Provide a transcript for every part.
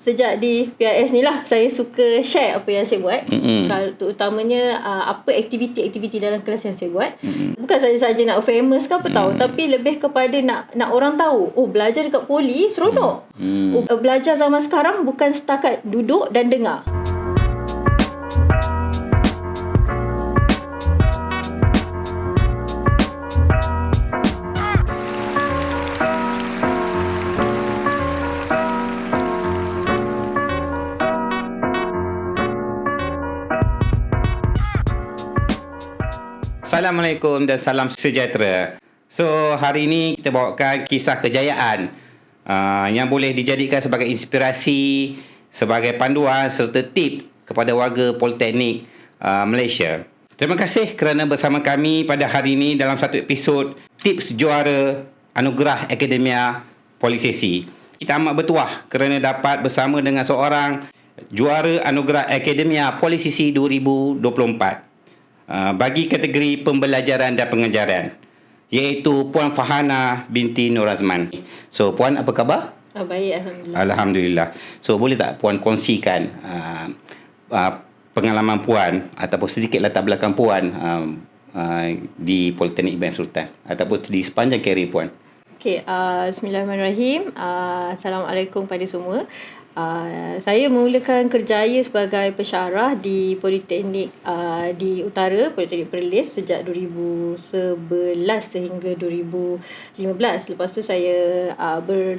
sejak di PIS ni lah saya suka share apa yang saya buat. Kalau terutamanya uh, apa aktiviti-aktiviti dalam kelas yang saya buat. Mm-mm. Bukan saja-saja nak famous ke apa tahu tapi lebih kepada nak nak orang tahu oh belajar dekat poli seronok. Mm. Oh, belajar zaman sekarang bukan setakat duduk dan dengar. Assalamualaikum dan salam sejahtera. So, hari ini kita bawakan kisah kejayaan uh, yang boleh dijadikan sebagai inspirasi, sebagai panduan serta tip kepada warga Politeknik uh, Malaysia. Terima kasih kerana bersama kami pada hari ini dalam satu episod Tips Juara Anugerah Akademia Polisesi. Kita amat bertuah kerana dapat bersama dengan seorang juara Anugerah Akademia Polisesi 2024 uh, bagi kategori pembelajaran dan pengajaran iaitu Puan Fahana binti Nur Azman. So Puan apa khabar? Ah, baik alhamdulillah. Alhamdulillah. So boleh tak Puan kongsikan uh, uh, pengalaman Puan ataupun sedikit latar belakang Puan uh, uh, di Politeknik Ibrahim Sultan ataupun di sepanjang karier Puan? Okey, uh, bismillahirrahmanirrahim. Uh, Assalamualaikum pada semua. Uh, saya memulakan kerjaya sebagai pensyarah di Politeknik uh, di Utara, Politeknik Perlis sejak 2011 sehingga 2015. Lepas tu saya uh, ber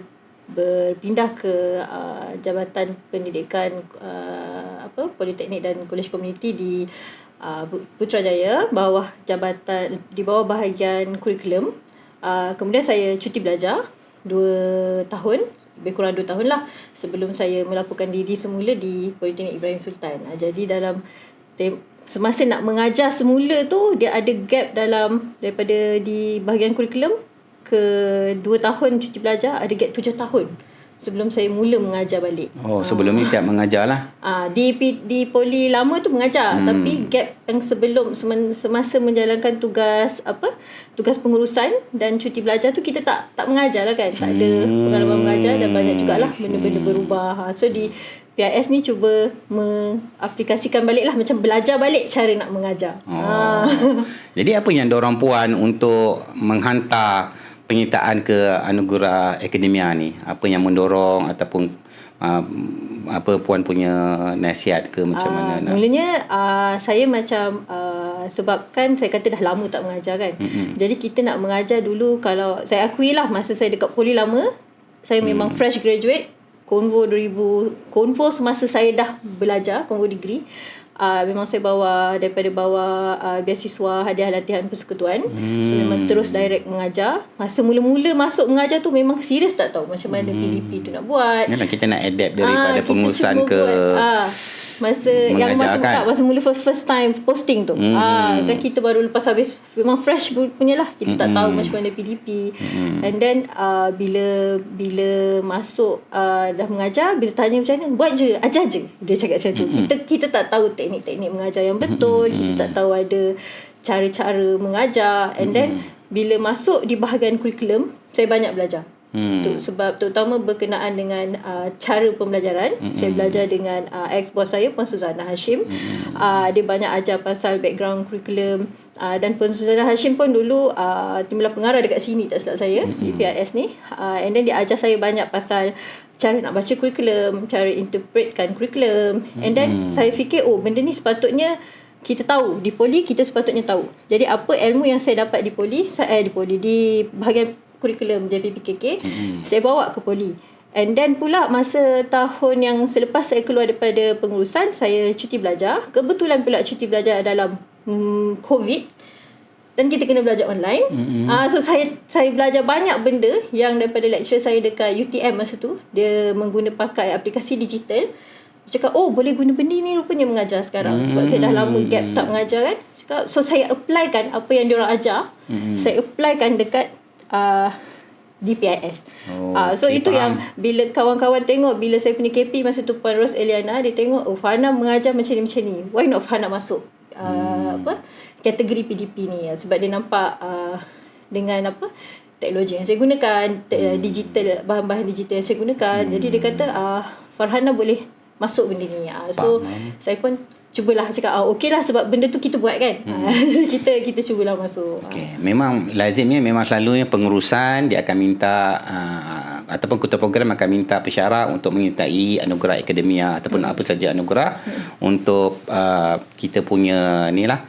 berpindah ke uh, Jabatan Pendidikan uh, apa Politeknik dan Kolej Komuniti di uh, Putrajaya bawah jabatan di bawah bahagian kurikulum Uh, kemudian saya cuti belajar dua tahun lebih kurang dua tahun lah sebelum saya melaporkan diri semula di Politeknik Ibrahim Sultan. Uh, jadi dalam tem- semasa nak mengajar semula tu dia ada gap dalam daripada di bahagian kurikulum ke dua tahun cuti belajar ada gap tujuh tahun sebelum saya mula mengajar balik. Oh, sebelum ni tak mengajar lah. Ah di di poli lama tu mengajar hmm. tapi gap yang sebelum semasa menjalankan tugas apa tugas pengurusan dan cuti belajar tu kita tak tak mengajar lah kan tak ada hmm. pengalaman mengajar dan banyak jugalah benda-benda berubah ha. so di PIS ni cuba mengaplikasikan balik lah macam belajar balik cara nak mengajar oh. ha. jadi apa yang dorang puan untuk menghantar penyertaan ke anugerah akademia ni apa yang mendorong ataupun uh, apa puan punya nasihat ke macam uh, mana nak mulanya uh, saya macam uh, sebabkan saya kata dah lama tak mengajar kan mm-hmm. jadi kita nak mengajar dulu kalau saya akui lah masa saya dekat poli lama saya memang mm. fresh graduate konvo 2000 konvo semasa saya dah belajar konvo degree uh, memang saya bawa daripada bawa uh, beasiswa hadiah latihan persekutuan hmm. so memang terus direct mengajar masa mula-mula masuk mengajar tu memang serius tak tahu macam mana hmm. PDP tu nak buat Yalah, kita nak adapt daripada uh, pengurusan ke uh, masa yang masa kan? masa mula first first time posting tu hmm. uh, kan kita baru lepas habis memang fresh punya lah kita hmm. tak tahu macam mana PDP hmm. and then uh, bila bila masuk uh, dah mengajar bila tanya macam mana buat je ajar je dia cakap macam tu hmm. kita kita tak tahu teknik teknik-teknik mengajar yang betul mm-hmm. kita tak tahu ada cara-cara mengajar and mm-hmm. then bila masuk di bahagian kurikulum saya banyak belajar Hmm. Tu, sebab terutama berkenaan dengan uh, cara pembelajaran hmm. saya belajar dengan uh, ex boss saya Puan Suzana Hashim hmm. uh, dia banyak ajar pasal background kurikulum uh, dan Puan Suzana Hashim pun dulu uh, timbalan pengarah dekat sini tak silap saya hmm. di PIS ni uh, and then dia ajar saya banyak pasal cara nak baca kurikulum cara interpretkan kurikulum and then hmm. saya fikir oh benda ni sepatutnya kita tahu di poli kita sepatutnya tahu jadi apa ilmu yang saya dapat di poli saya eh, di poli di bahagian kurikulum JPPKK mm-hmm. saya bawa ke poli. And then pula masa tahun yang selepas saya keluar daripada pengurusan saya cuti belajar. Kebetulan pula cuti belajar dalam hmm, covid. Dan kita kena belajar online. Mm-hmm. uh, so saya saya belajar banyak benda yang daripada lecturer saya dekat UTM masa tu. Dia mengguna pakai aplikasi digital. Dia cakap oh boleh guna benda ni? Rupanya mengajar sekarang. Mm-hmm. sebab saya dah lama gap tak mengajar kan. Cakap, so saya apply kan apa yang dia orang ajar. Mm-hmm. saya apply kan dekat uh, DPIS. Oh, uh, so okay, itu faham. yang bila kawan-kawan tengok bila saya punya KP masa tu Puan Ros Eliana dia tengok oh Fana mengajar macam ni macam ni. Why not Fana masuk uh, hmm. apa kategori PDP ni sebab dia nampak uh, dengan apa teknologi yang saya gunakan, te- digital bahan-bahan digital yang saya gunakan. Jadi dia kata ah Farhana boleh masuk benda ni. Ah, so Faham. saya pun cubalah cakap ah okey lah sebab benda tu kita buat kan. Ah, kita kita cubalah masuk. Okay. Memang lazimnya memang selalunya pengurusan dia akan minta uh, ataupun ketua program akan minta pesyarat untuk menyertai anugerah akademia ataupun apa saja anugerah untuk uh, kita punya ni lah.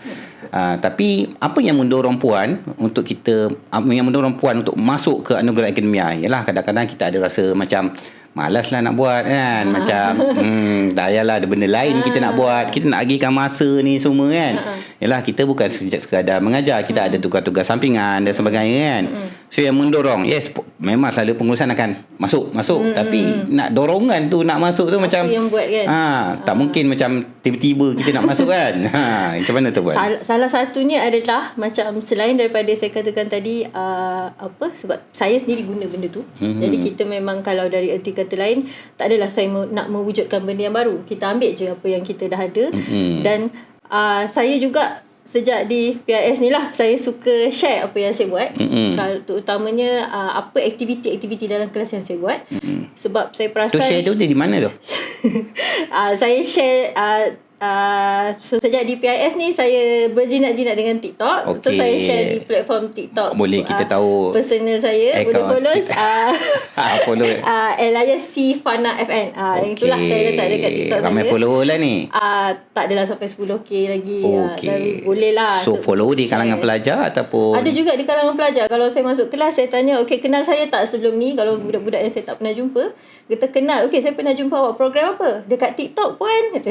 Uh, tapi apa yang mendorong puan untuk kita uh, yang mendorong puan untuk masuk ke anugerah akademia ialah kadang-kadang kita ada rasa macam malas lah nak buat kan macam hmm, dah yalah ada benda lain kita nak buat. Kita nak agihkan masa ni semua kan. Yalah kita bukan sekejap sekadar mengajar. Kita ada tugas-tugas sampingan dan sebagainya kan so yang mendorong yes memang selalu pengurusan akan masuk masuk tapi nak dorongan tu nak masuk tu macam yang buat kan? ha, tak mungkin macam tiba-tiba kita nak masuk kan ha, macam mana tu buat Sal- salah satunya adalah macam selain daripada saya katakan tadi uh, apa sebab saya sendiri guna benda tu. Mm-hmm. Jadi kita memang kalau dari erti kata lain tak adalah saya me- nak mewujudkan benda yang baru. Kita ambil je apa yang kita dah ada Mhm. dan uh, saya juga sejak di PIS ni lah saya suka share apa yang saya buat. Mhm. Kalau terutamanya uh, apa aktiviti-aktiviti dalam kelas yang saya buat. Mm-hmm. Sebab saya tu perasan share tu dari mana tu uh, saya share uh, uh, so sejak di PIS ni saya berjinak-jinak dengan TikTok. So Okey. saya share di platform TikTok. Boleh kita tahu personal saya boleh follow TikTok. uh, follow uh, Elias C Fana FN. Ah uh, itulah saya letak dekat TikTok ramai saya. follower lah ni Ah uh, tak adalah sampai 10k lagi. Ah, Okey. tapi boleh lah. So follow di kalangan share. pelajar ataupun Ada juga di kalangan pelajar. Kalau saya masuk kelas, saya tanya, okay, kenal saya tak sebelum ni? Kalau budak-budak yang saya tak pernah jumpa, kita kenal. Okay, saya pernah jumpa awak program apa? Dekat TikTok puan. Kata.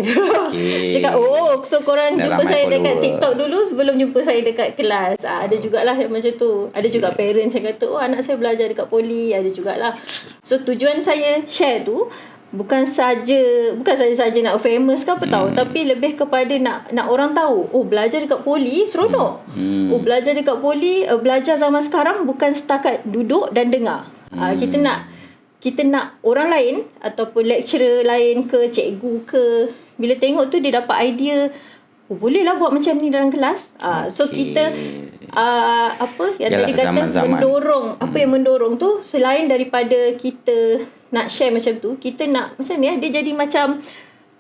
Okey. Cakap, oh, so korang Dah jumpa saya dekat follower. TikTok dulu sebelum jumpa saya dekat kelas. Ah, ada jugalah yang macam tu. Ada juga parents yang kata, oh, anak saya belajar dekat poli. Ada jugalah. So, tujuan saya share tu, bukan saja bukan saja-saja nak famous ke apa tahu tapi lebih kepada nak nak orang tahu oh belajar dekat poli seronok Hmm. oh belajar dekat poli uh, belajar zaman sekarang bukan setakat duduk dan dengar hmm. uh, kita nak kita nak orang lain ataupun lecturer lain ke cikgu ke bila tengok tu dia dapat idea oh boleh lah buat macam ni dalam kelas. Uh, so kita uh, apa yang Yalah, tadi kata zaman-zaman. mendorong. Apa yang mendorong tu selain daripada kita nak share macam tu kita nak macam ni eh, dia jadi macam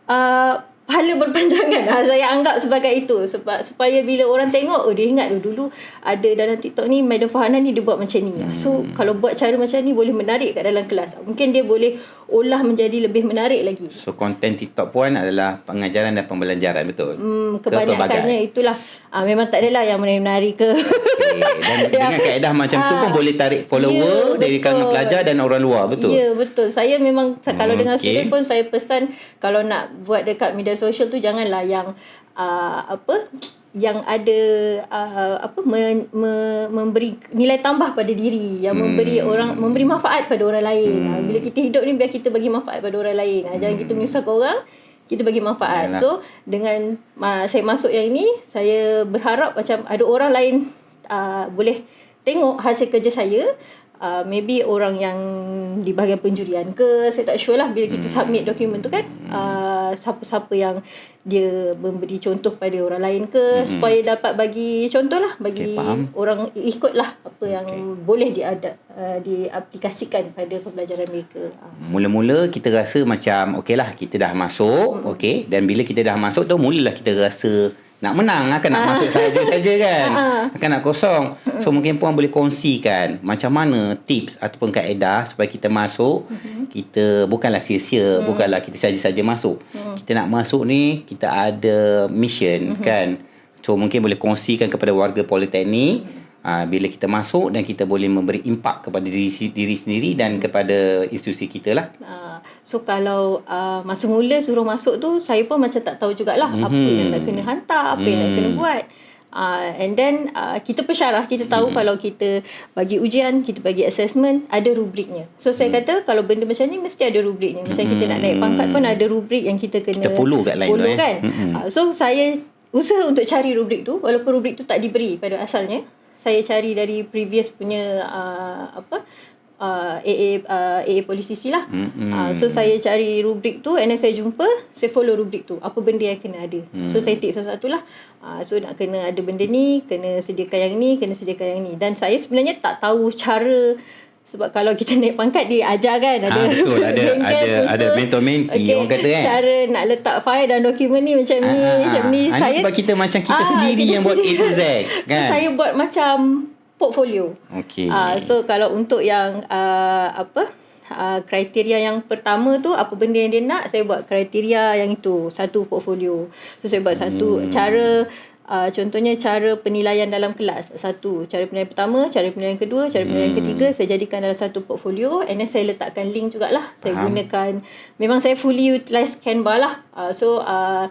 uh, pahala berpanjangan ha, saya anggap sebagai itu sebab supaya bila orang tengok oh dia ingat oh, dulu ada dalam TikTok ni Madam Fahana ni dia buat macam ni hmm. so kalau buat cara macam ni boleh menarik kat dalam kelas mungkin dia boleh olah menjadi lebih menarik lagi So konten TikTok puan adalah pengajaran dan pembelajaran betul. Hmm, Ke kebanyakannya itulah ah, memang tak adalah yang menari-menari ke Okay. Dan dengan kaedah macam tu pun Ah, boleh tarik follower ya, dari kalangan pelajar dan orang luar betul. Ya betul. Saya memang hmm, kalau dengan okey. student pun saya pesan kalau nak buat dekat media sosial tu janganlah yang uh, apa yang ada uh, apa me, me, memberi nilai tambah pada diri yang hmm. memberi orang memberi manfaat pada orang lain. Hmm. bila kita hidup ni biar kita bagi manfaat pada orang lain. Ha, jangan kita menyusahkan orang kita bagi manfaat. Yalah. So dengan uh, saya masuk yang ini saya berharap macam ada orang lain uh, boleh tengok hasil kerja saya uh, maybe orang yang di bahagian penjurian ke saya tak sure lah bila kita Hmm. submit dokumen tu kan uh, siapa-siapa yang dia memberi contoh pada orang lain ke supaya dapat bagi contoh lah bagi Hmm. Faham. orang ikut lah apa yang boleh diada, uh, diaplikasikan pada pembelajaran mereka uh. Mula-mula kita rasa macam okey lah kita dah masuk Hmm. okey dan bila kita dah masuk tu mulalah kita rasa nak menang akan nak masuk saja-saja kan. Ah. akan nak kosong. So mungkin puan boleh kongsikan macam mana tips ataupun kaedah supaya kita masuk. Mm-hmm. kita bukanlah sia-sia Mm. bukanlah kita saja-saja masuk. Kita nak masuk ni kita ada mission Mm-hmm. kan. So mungkin boleh kongsikan kepada warga politeknik Mm-hmm. Ah, bila kita masuk dan kita boleh memberi impak kepada diri, diri sendiri dan kepada institusi kita lah. Uh, so kalau uh, masa mula suruh masuk tu saya pun macam tak tahu jugalah mm-hmm. apa yang nak kena hantar, apa mm. yang nak kena buat. Uh, and then uh, kita pensyarah kita tahu mm. kalau kita bagi ujian, kita bagi assessment ada rubriknya. So saya kata kalau benda macam ni mesti ada rubriknya. Macam kita nak naik pangkat pun ada rubrik yang kita kena Kita follow kat line tu, follow eh. kan. Mm-mm. Uh, so saya usaha untuk cari rubrik tu walaupun rubrik tu tak diberi pada asalnya. Saya cari dari previous punya uh, apa uh, AA uh, AA Polisisi lah. Mm-hmm. Uh, so saya cari rubrik tu and then saya jumpa, saya follow rubrik tu. Apa benda yang kena ada. Mm. So saya tick satu-satu lah. Uh, so nak kena ada benda ni, kena sediakan yang ni, kena sediakan yang ni. Dan saya sebenarnya tak tahu cara sebab kalau kita naik pangkat dia ajar kan? Ada ha, betul. Ada ada ada mentor menti okay, orang kata kan? cara nak letak file dan dokumen ni macam ni ha, macam ni. Ha, saya sebab kita macam kita ha, sendiri kita yang buat A to Z kan? So, saya buat macam portfolio. Okey. Uh, so kalau untuk yang uh, apa? Uh, kriteria yang pertama tu apa benda yang dia nak saya buat kriteria yang itu. Satu portfolio. So saya buat hmm. satu cara Uh, contohnya cara penilaian dalam kelas. Satu, cara penilaian pertama, cara penilaian kedua, cara penilaian hmm. ketiga saya jadikan dalam satu portfolio and then saya letakkan link jugalah. Saya Faham. gunakan memang saya fully utilize Canva lah. Uh, so uh,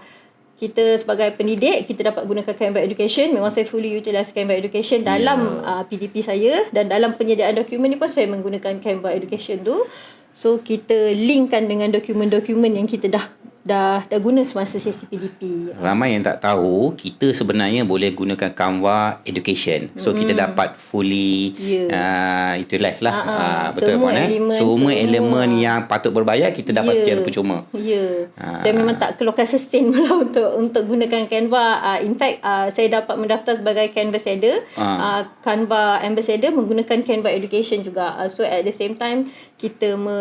kita sebagai pendidik kita dapat gunakan Canva Education. Memang saya fully utilize Canva Education dalam yeah. uh, PDP saya dan dalam penyediaan dokumen ni pun saya menggunakan Canva Education tu. So kita linkkan dengan dokumen-dokumen yang kita dah dah dah guna semasa sesi PDP. Ramai yang tak tahu, kita sebenarnya boleh gunakan Canva Education. So mm. kita dapat fully yeah. uh, utilize lah. Uh-huh. Uh, betul semua tak, elemen, semua, semua elemen yang patut berbayar kita dapat yeah. secara percuma. Ya. Yeah. Uh. Saya memang tak keluarkan sustain lah untuk untuk gunakan Canva. Uh, in fact, uh, saya dapat mendaftar sebagai Canva Ambassador. Uh. Uh, Canva Ambassador menggunakan Canva Education juga. Uh, so at the same time, kita me,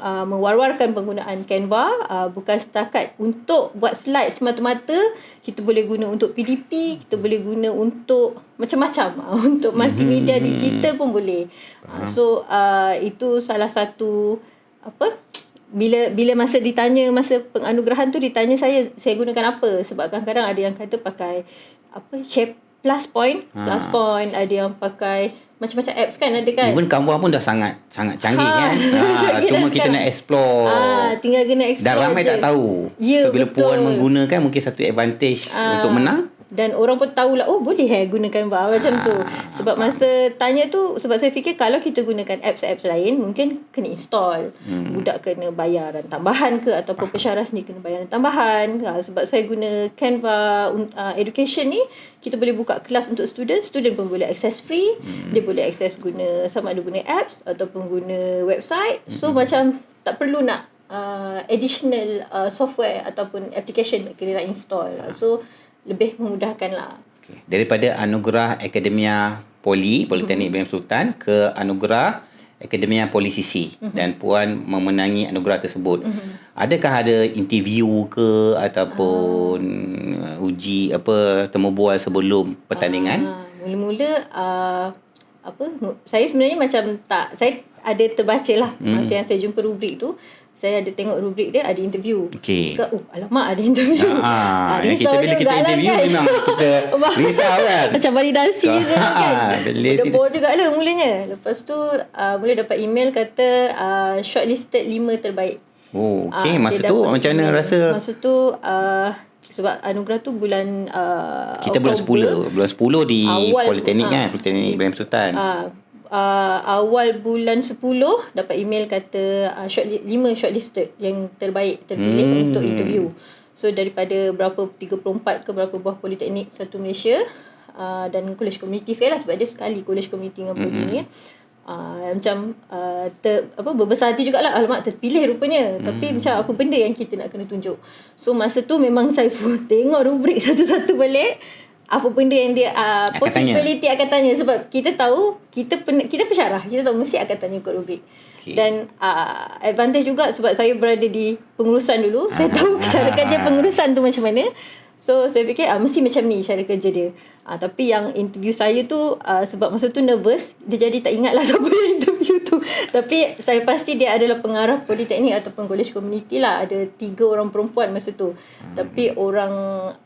uh, mewar-warkan penggunaan Canva uh, bukan setakat untuk buat slide semata-mata kita boleh guna untuk PDP kita boleh guna untuk macam-macam uh, untuk multimedia mm-hmm. digital pun boleh uh, so uh, itu salah satu apa bila bila masa ditanya masa penganugerahan tu ditanya saya saya gunakan apa sebab kadang-kadang ada yang kata pakai apa shape plus point ha. plus point ada yang pakai macam-macam apps kan ada kan even Canva pun dah sangat sangat canggih ha. kan ha, cuma kita nak explore ha, tinggal kena explore dan ramai je. tak tahu ya, so bila betul. puan menggunakan mungkin satu advantage ha. untuk menang dan orang pun tahu lah oh boleh eh gunakan Canva macam tu. Ah, sebab masa tanya tu sebab saya fikir kalau kita gunakan apps-apps lain mungkin kena install. Hmm. budak kena bayaran tambahan ke ataupun pensyarah sendiri kena bayaran tambahan ha, sebab saya guna Canva uh, education ni kita boleh buka kelas untuk student student pun boleh access free. Hmm. dia boleh access guna sama ada guna apps ataupun guna website. So hmm. macam tak perlu nak uh, additional uh, software ataupun application kena nak install so lebih memudahkan lah. Okay. Daripada anugerah Akademia Poli, Politeknik mm-hmm. Sultan ke anugerah Akademia Polisisi mm-hmm. dan puan memenangi anugerah tersebut. Mm-hmm. Adakah ada interview ke ataupun uh, uji apa temu bual sebelum pertandingan? Uh, mula-mula uh, apa saya sebenarnya macam tak saya ada terbaca lah mm. masa yang saya jumpa rubrik tu saya ada tengok rubrik dia ada interview. Okay. Cakap, oh alamak ada interview. Ha, ha, kita bila kita interview kan? memang kita risau kan. Macam validasi ha, je kan. Bor juga lah mulanya. Lepas tu uh, boleh dapat email kata uh, shortlisted 5 terbaik. Oh, okay. Uh, masa tu macam mana rasa? Masa tu uh, sebab anugerah tu bulan uh, kita bulan 10 bulan 10 di awal, politeknik uh, kan politeknik Ibrahim Sultan uh, uh, awal bulan 10 dapat email kata uh, short 5 shortlisted yang terbaik terpilih hmm. untuk interview. So daripada berapa 34 ke berapa buah politeknik satu Malaysia uh, dan college community sekali lah sebab dia sekali college community dengan poli hmm. ni. Uh, macam uh, ter, apa berbesar hati jugalah alamak terpilih rupanya hmm. tapi macam apa benda yang kita nak kena tunjuk so masa tu memang saya tengok rubrik satu-satu balik apa benda yang dia uh, akan possibility tanya. akan tanya sebab kita tahu kita pen, kita pensyarah kita tahu mesti akan tanya kod rubrik okay. dan uh, advantage juga sebab saya berada di pengurusan dulu saya tahu cara kerja pengurusan tu macam mana So saya fikir ah, mesti macam ni cara kerja dia. Ah, tapi yang interview saya tu ah, sebab masa tu nervous dia jadi tak ingat lah siapa yang interview tu. tapi saya pasti dia adalah pengarah politeknik ataupun college community lah. Ada tiga orang perempuan masa tu. Hmm. Tapi orang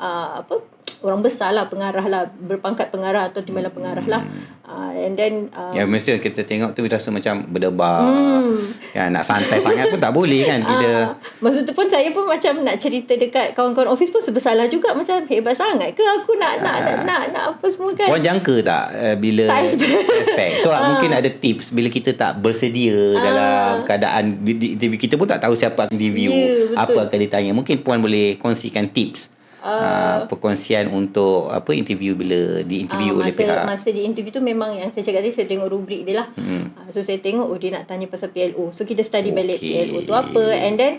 ah, apa orang besar lah pengarah lah berpangkat pengarah atau timbalan pengarah lah. Uh, and then uh, ya mesti kita tengok tu rasa macam berdebar. Hmm. kan nak santai sangat pun tak boleh kan kita uh, masa tu pun saya pun macam nak cerita dekat kawan-kawan office pun sebesalah juga macam hebat sangat ke aku nak uh, nak, nak nak nak apa semua kan. Puan jangka tak uh, bila tak expect. so uh, mungkin ada tips bila kita tak bersedia uh, dalam keadaan kita pun tak tahu siapa akan review yeah, apa akan ditanya. Mungkin puan boleh kongsikan tips uh, perkongsian untuk apa interview bila di interview uh, oleh masa, pihak Masa di interview tu memang yang saya cakap tadi saya tengok rubrik dia lah. Hmm. Uh, so saya tengok oh dia nak tanya pasal PLO. So kita study balik Okey. PLO tu apa and then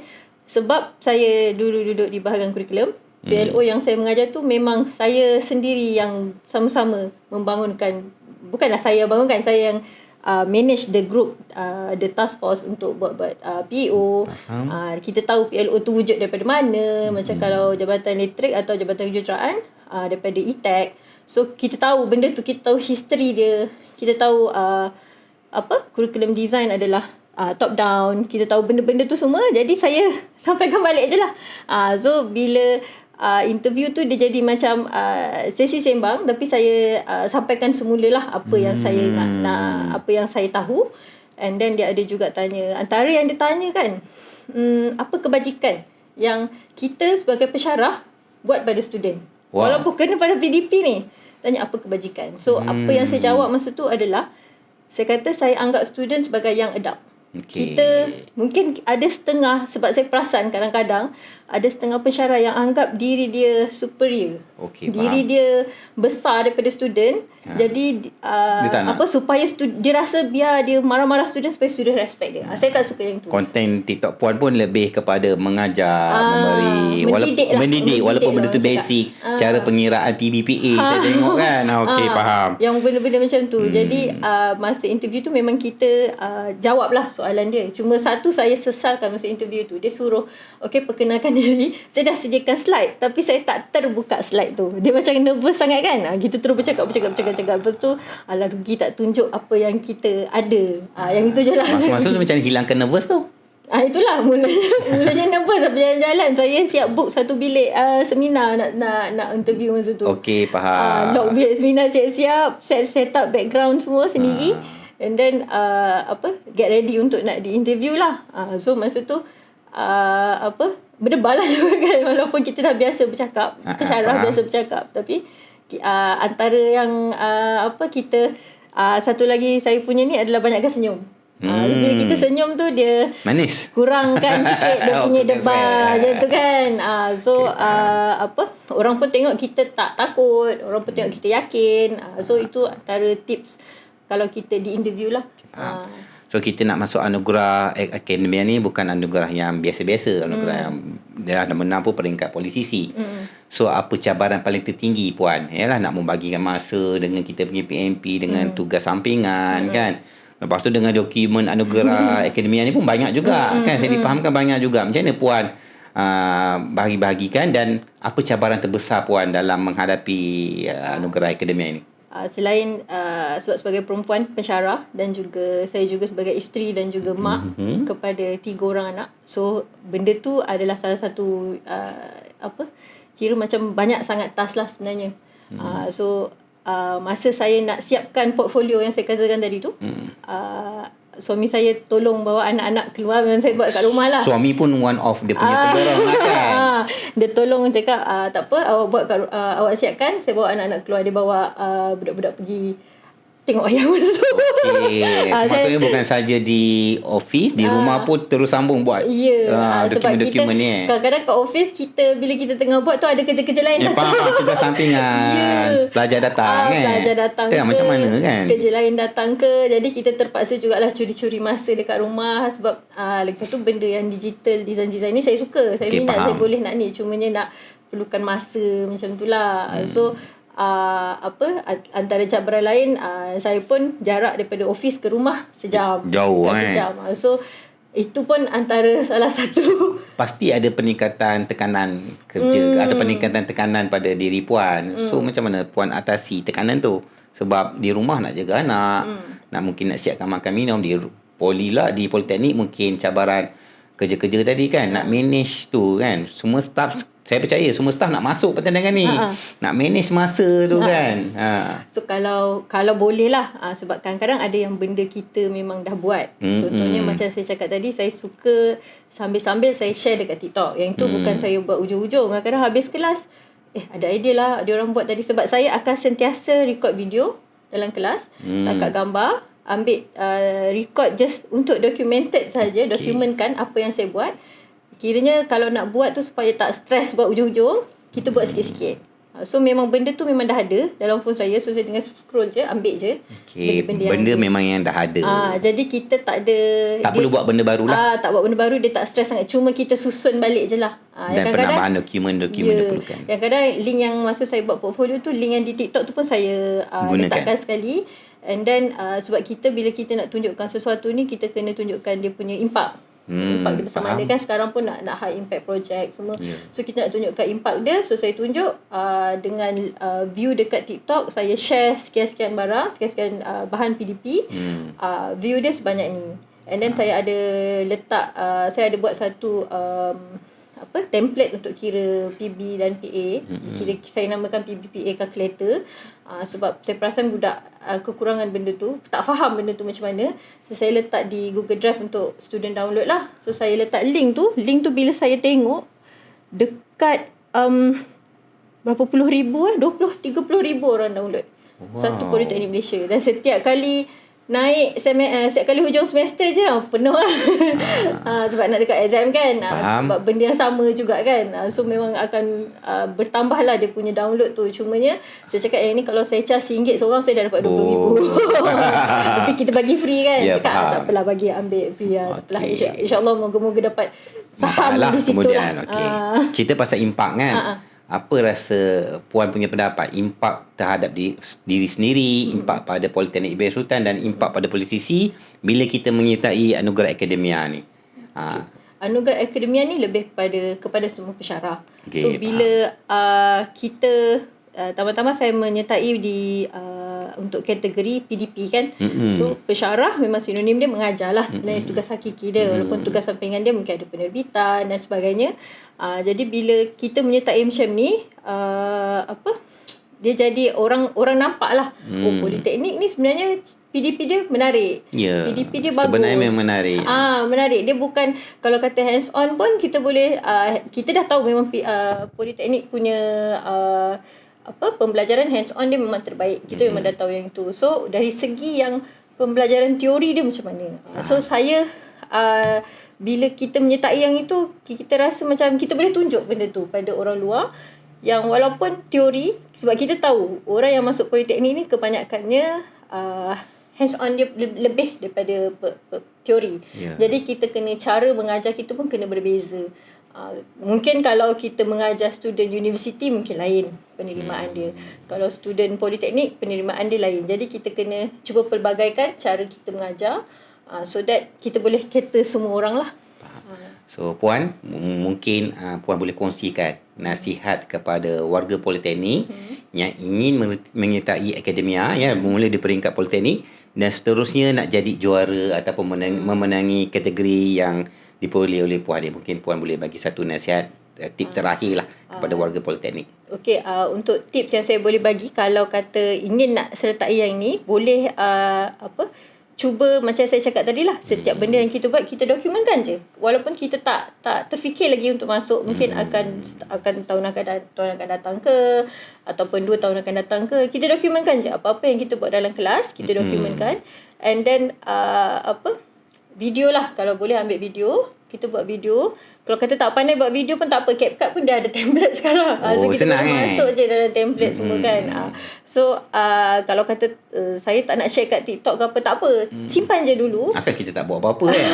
sebab saya dulu duduk di bahagian kurikulum PLO Hmm. yang saya mengajar tu memang saya sendiri yang sama-sama membangunkan bukanlah saya bangunkan saya yang uh, manage the group uh, the task force untuk buat buat uh, PO uh, kita tahu PLO tu wujud daripada mana macam kalau jabatan elektrik atau jabatan kejuruteraan uh, daripada ETEC so kita tahu benda tu kita tahu history dia. Kita tahu uh, apa curriculum design adalah uh, top down. Kita tahu benda-benda tu semua. Jadi saya sampaikan balik je lah. Uh, so bila uh, interview tu dia jadi macam uh, sesi sembang. Tapi saya uh, sampaikan semula lah apa yang saya nak, nak apa yang saya tahu. And then dia ada juga tanya antara yang dia tanya kan hmm, apa kebajikan yang kita sebagai pensyarah buat pada student? Wow. walaupun kena pada PDP ni. Tanya apa kebajikan. So apa yang saya jawab masa tu adalah saya kata saya anggap student sebagai yang adult. Okey. kita mungkin ada setengah sebab saya perasan kadang-kadang ada setengah pensyarah yang anggap diri dia superior. Okey, diri faham. dia besar daripada student. Ha. Jadi uh, apa supaya stud- dia rasa biar dia marah-marah student supaya student respect dia. Ha. Saya tak suka yang tu. konten TikTok puan pun lebih kepada mengajar, Ah, memberi mendidik walaupun lah. mendidik Mendidik walaupun lah benda tu orang cakap. basic, Ah. cara pengiraan PBPA saya tengok kan. Okey, Ah, faham. Yang benda-benda macam tu. Hmm. Jadi uh, masa interview tu memang kita uh, jawablah soalan dia. Cuma satu saya sesalkan masa interview tu. Dia suruh, okay perkenalkan diri. Saya dah sediakan slide. Tapi saya tak terbuka slide tu. Dia macam nervous sangat kan. Uh, kita terus bercakap, bercakap, bercakap, bercakap. Lepas tu, alah rugi tak tunjuk apa yang kita ada. Uh, yang itu je lah. Masa-masa tu macam hilangkan nervous tu. Ah itulah mulanya mulanya nervous tak berjalan-jalan. Saya siap book satu bilik uh, seminar nak nak nak interview masa tu. Okey, Ah, faham. lock bilik seminar siap-siap, set set up background semua sendiri. And then uh, apa get ready untuk nak di interview lah. Uh, so masa tu uh, apa berdebar lah juga kan walaupun kita dah biasa bercakap, Ah, ah, pensyarah faham. biasa bercakap tapi uh, antara yang uh, apa kita uh, satu lagi saya punya ni adalah banyakkan senyum. Hmm. Uh, bila kita senyum tu dia Manis. kurangkan sikit dia punya debar macam tu kan. Ah so Okay, uh, apa orang pun tengok kita tak takut, orang pun tengok kita yakin. Ah so itu antara tips kalau kita di interview lah. Ah So kita nak masuk anugerah ak- akademia ni bukan anugerah yang biasa-biasa, anugerah Hmm. yang dia dah menang pun peringkat politisi. So apa cabaran paling tertinggi puan? Yalah nak membagikan masa dengan kita punya PMP dengan Hmm. tugas sampingan kan. Lepas tu dengan dokumen anugerah akademia ni pun banyak juga Hmm, kan. Saya difahamkan banyak juga. Macam mana puan uh, bahagi-bahagikan dan apa cabaran terbesar puan dalam menghadapi uh, anugerah akademia ini? Uh, selain uh, sebab sebagai perempuan pensyarah dan juga saya juga sebagai isteri dan juga mak Mhm. kepada tiga orang anak. So benda tu adalah salah satu uh, apa kira macam banyak sangat task lah sebenarnya. Uh, so uh, masa saya nak siapkan portfolio yang saya katakan tadi tu uh, suami saya tolong bawa anak-anak keluar dan saya buat kat rumah lah. Suami pun one of dia punya pendorong lah kan. Ah, dia tolong cakap ah, tak apa awak buat kat, ah, awak siapkan saya bawa anak-anak keluar dia bawa ah, budak-budak pergi tengok wayang masa tu. Okey. Ah, saya- Maksudnya bukan saja di office, di rumah pun terus sambung buat. Ya, ah, ah, sebab kita dokumen-dokumen ni. eh. kadang-kadang kat office kita bila kita tengah buat tu ada kerja-kerja lain. Ya, faham tugas sampingan. Ya. Pelajar datang Ah, kan. Pelajar datang Tengok ke, macam mana kan. Kerja lain datang ke. Jadi kita terpaksa jugalah curi-curi masa dekat rumah. Sebab ah, lagi satu benda yang digital, design-design ni saya suka. Saya Okey, minat, faham. saya boleh nak ni. Cumanya nak perlukan masa macam tu lah. Hmm. So, uh, apa antara cabaran lain uh, saya pun jarak daripada office ke rumah sejam Jauh, eh. sejam Ah, so itu pun antara salah satu Pasti ada peningkatan tekanan kerja hmm. ada peningkatan tekanan pada diri puan. Hmm. So macam mana puan atasi tekanan tu? Sebab di rumah nak jaga anak, hmm. nak mungkin nak siapkan makan minum di poli lah di politeknik mungkin cabaran kerja-kerja tadi kan nak manage tu kan. Semua staff saya percaya semua staff nak masuk pertandingan ni. Ha-ha. Nak manage masa tu kan. Ha. So kalau kalau boleh lah uh, sebab kadang-kadang ada yang benda kita memang dah buat. Mm-mm. Contohnya macam saya cakap tadi saya suka sambil-sambil saya share dekat TikTok. Yang tu Mm. bukan saya buat ujung-ujung. Kadang-kadang habis kelas eh ada idea lah dia orang buat tadi sebab saya akan sentiasa record video dalam kelas, Mm. tangkap gambar, ambil uh, record just untuk documented saja, dokumentkan apa yang saya buat. Kiranya kalau nak buat tu supaya tak stres buat ujung-ujung, kita buat sikit-sikit. Ah, So memang benda tu memang dah ada dalam phone saya. So saya dengan scroll je, ambil je. Okay, benda, benda memang yang dah ada. Ah, jadi kita tak ada tak perlu buat benda baru lah. Ah, tak buat benda baru dia tak stres sangat. Cuma kita susun balik je lah. Ah, Dan penambahan dokumen-dokumen Ya. diperlukan. Yang kadang link yang masa saya buat portfolio tu link yang di TikTok tu pun saya uh, Gunakan. letakkan sekali. And then uh, sebab kita bila kita nak tunjukkan sesuatu ni kita kena tunjukkan dia punya impact. Hmm, impact dia besar faham. mana kan sekarang pun nak nak high impact project semua. Ya. So kita nak tunjukkan impact dia. So saya tunjuk uh, dengan uh, view dekat TikTok saya share sekian-sekian barang, sekian-sekian uh, bahan PDP. Hmm. Uh, view dia sebanyak ni. And then saya ada letak uh, saya ada buat satu um, template untuk kira PB dan PA. Mm-hmm. Kira saya namakan PB PA calculator. Uh, sebab saya perasan budak uh, kekurangan benda tu, tak faham benda tu macam mana. So saya letak di Google Drive untuk student download lah. So saya letak link tu, link tu bila saya tengok dekat um, berapa puluh ribu eh 20 30 ribu orang download. Wow. Satu. Politeknik Malaysia dan setiap kali naik sem uh, setiap kali hujung semester je ah, penuh lah. Ah. sebab nak dekat exam kan. Ah, Faham. sebab benda yang sama juga kan. Ah, so memang akan uh, bertambah lah dia punya download tu. Cumanya saya cakap yang ni kalau saya charge RM1 seorang saya dah dapat RM20,000. Oh. Tapi kita bagi free kan. Ya, cakap ah, faham. tak apalah bagi ambil free lah. Apalah. Okey. Insya, InsyaAllah moga-moga dapat faham Masalah di situ kemudian. lah. Okey. Ah. Cerita pasal impak kan. Ah, ah. Apa rasa puan punya pendapat impak terhadap diri, diri sendiri, Hmm. impak pada Politeknik Ibrahim Sultan dan impak pada politisi bila kita menyertai anugerah akademia ni. Ha. Anugerah akademia ni lebih kepada kepada semua pensyarah. Okey, so bila uh, kita uh, tambah-tambah saya menyertai di uh, untuk kategori PDP kan. Mm-mm. So pensyarah memang sinonim dia mengajar lah sebenarnya Mm-mm. tugas hakiki dia walaupun tugas sampingan dia mungkin ada penerbitan dan sebagainya. Uh, jadi bila kita menyertai macam ni uh, apa dia jadi orang orang nampak lah hmm. oh politeknik ni sebenarnya PDP dia menarik. Ya. PDP dia bagus. Sebenarnya memang menarik. Ah, menarik. Dia bukan kalau kata hands on pun kita boleh uh, kita dah tahu memang uh, politeknik punya uh, apa pembelajaran hands on dia memang terbaik. Kita memang dah tahu yang itu. So dari segi yang pembelajaran teori dia macam mana. Uh, so saya uh, bila kita menyertai yang itu kita rasa macam kita boleh tunjuk benda tu pada orang luar yang walaupun teori sebab kita tahu orang yang masuk politeknik ni kebanyakannya uh, hands on dia le- lebih daripada pe, pe, teori. Ya. Jadi kita kena cara mengajar kita pun kena berbeza. Uh, mungkin kalau kita mengajar student universiti mungkin lain penerimaan dia. Kalau student politeknik penerimaan dia lain. Jadi kita kena cuba pelbagaikan cara kita mengajar uh, so that kita boleh cater semua orang lah. So puan mungkin uh, puan boleh kongsikan nasihat kepada warga politeknik hmm. yang ingin menyertai akademia ya bermula di peringkat politeknik dan seterusnya nak jadi juara ataupun menang, memenangi kategori yang diperoleh oleh puan ni. Mungkin puan boleh bagi satu nasihat uh, tip terakhir lah kepada warga politeknik. Okey, uh, untuk tips yang saya boleh bagi kalau kata ingin nak sertai yang ni, boleh uh, apa? Cuba macam saya cakap tadi lah, setiap benda yang kita buat kita dokumentkan je. Walaupun kita tak tak terfikir lagi untuk masuk, mungkin akan akan tahun akan tahun akan datang ke ataupun dua tahun akan datang ke, kita dokumentkan je apa-apa yang kita buat dalam kelas, kita dokumentkan. And then uh, apa? Video lah kalau boleh ambil video, kita buat video. Kalau kata tak pandai buat video pun tak apa, CapCut pun dah ada template sekarang. Ah, so Oh, kita senang, eh? masuk je dalam template semua kan. Ah, so uh, kalau kata uh, saya tak nak share kat TikTok ke apa tak apa, simpan je dulu. Akan kita tak buat apa-apa kan?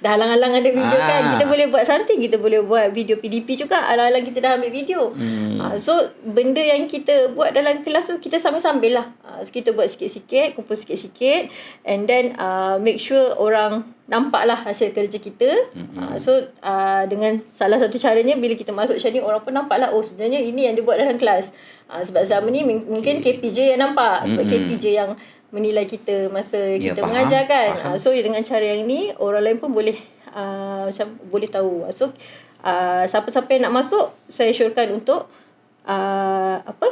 dah halang-halang ada video Ah. kan. Kita boleh buat something, kita boleh buat video PDP juga. Halang-halang kita dah ambil video. Hmm. Ah, so benda yang kita buat dalam kelas tu kita sambil-sambil lah. Ah, so kita buat sikit-sikit, kumpul sikit-sikit and then uh, make sure orang nampak lah hasil kerja kita. Uh, so uh, dengan salah satu caranya bila kita masuk macam ni orang pun nampak lah oh sebenarnya ini yang dia buat dalam kelas. Uh, sebab selama ni m- mungkin KPJ yang nampak sebab Mm-mm. KPJ yang menilai kita masa Ya, kita faham, mengajar kan. faham. Uh, so dengan cara yang ni orang lain pun boleh uh, macam boleh tahu. So uh, siapa-siapa yang nak masuk saya syorkan untuk uh, apa?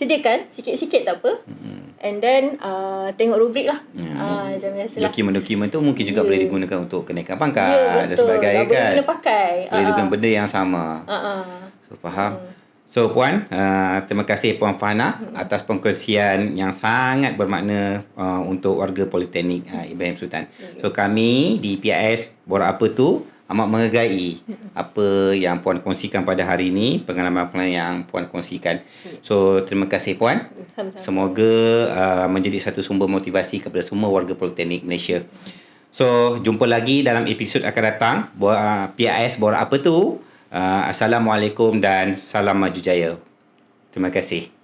Sediakan sikit-sikit tak apa. And then uh, tengok rubrik lah. Ya. Ah macam biasalah. Dokumen-dokumen tu mungkin juga Ya. boleh digunakan untuk kenaikan pangkat Ya dan sebagainya Ah, boleh kan. guna pakai. Boleh dengan ah. benda yang sama. Ah. So faham. So puan, uh, terima kasih puan Fahana atas pengkongsian yang sangat bermakna uh, untuk warga Politeknik uh, Ibrahim Sultan. So kami di PIS Borak Apa Tu amat menghargai apa yang puan kongsikan pada hari ini, pengalaman-pengalaman yang puan kongsikan. So, terima kasih puan. Semoga uh, menjadi satu sumber motivasi kepada semua warga Politeknik Malaysia. So, jumpa lagi dalam episod akan datang. Uh, PIS Bora Apa Tu? Uh, Assalamualaikum dan salam maju jaya. Terima kasih.